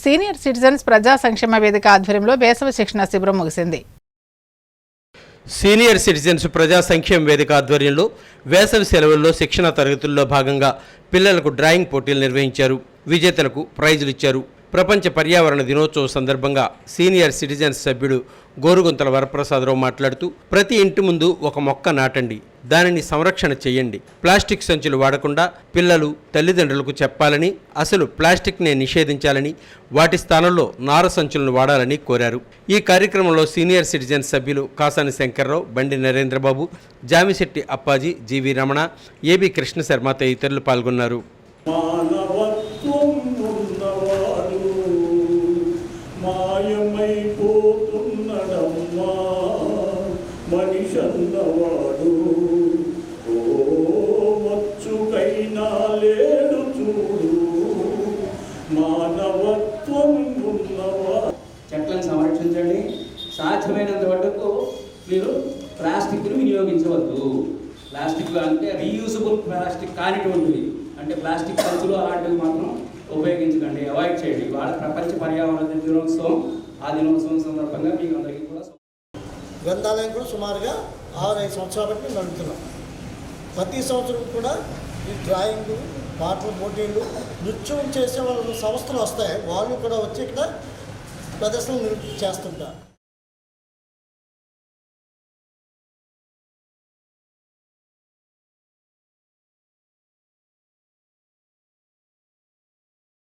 Senior citizens ప్రజా సంక్షేమ వేదిక ఆధ్వర్యంలో వేసవి శిక్షణ శిబిరం ముగిసింది. సీనియర్ సిటిజన్స్ ప్రజా సంక్షేమ వేదిక ఆధ్వర్యంలో వేసవి సెలవుల్లో శిక్షణ తరగతుల్లో భాగంగా పిల్లలకు డ్రాయింగ్ పోటీలు నిర్వహించారు. విజేతలకు ప్రైజులు ఇచ్చారు. ప్రపంచ పర్యావరణ దినోత్సవం సందర్భంగా సీనియర్ సిటిజన్స్ సభ్యుడు గోరుగుంతల వరప్రసాదరావు మాట్లాడుతూ ప్రతి ఇంటి ముందు ఒక మొక్క నాటండి. దానిని సంరక్షణ చేయండి ప్లాస్టిక్ సంచులు వాడకుండా పిల్లలు తల్లిదండ్రులకు చెప్పాలని అసలు ప్లాస్టిక్నే నిషేధించాలని వాటి స్థానంలో నార సంచులను వాడాలని కోరారు. ఈ కార్యక్రమంలో సీనియర్ సిటిజన్స్ సభ్యులు Kasani Shankarrao Bandi Narendrababu Jamisetti Appaji G V Ramana A B Krishna Sharma తదితరులు పాల్గొన్నారు. మనిషన్నవాడు ఓ మచ్చుకైనా లేడు చూడు మానవత్వం ఉన్నవా చెట్లను సంరక్షించండి. సాధ్యమైనంత వరకు మీరు ప్లాస్టిక్ను వినియోగించవద్దు. ప్లాస్టిక్ అంటే రీయూజబుల్ ప్లాస్టిక్ కానిటువంటివి అంటే ప్లాస్టిక్ సంచులు అలాంటివి మాత్రం ఉపయోగించకండి. అవాయిడ్ చేయండి. వాళ్ళ ప్రపంచ పర్యావరణ దినోత్సవం ఆ దినోత్సవం సందర్భంగా మీకు గ్రంథాలయం కూడా సుమారుగా ఆరు ఐదు సంవత్సరాల బట్టి నడుపుతున్నాం. ప్రతి సంవత్సరం కూడా ఈ డ్రాయింగ్ పాటల పోటీలు నృత్యం చేసే వాళ్ళ సంస్థలు వస్తాయి. వాళ్ళు కూడా వచ్చి ఇక్కడ ప్రదర్శనలు చేస్తుంటారు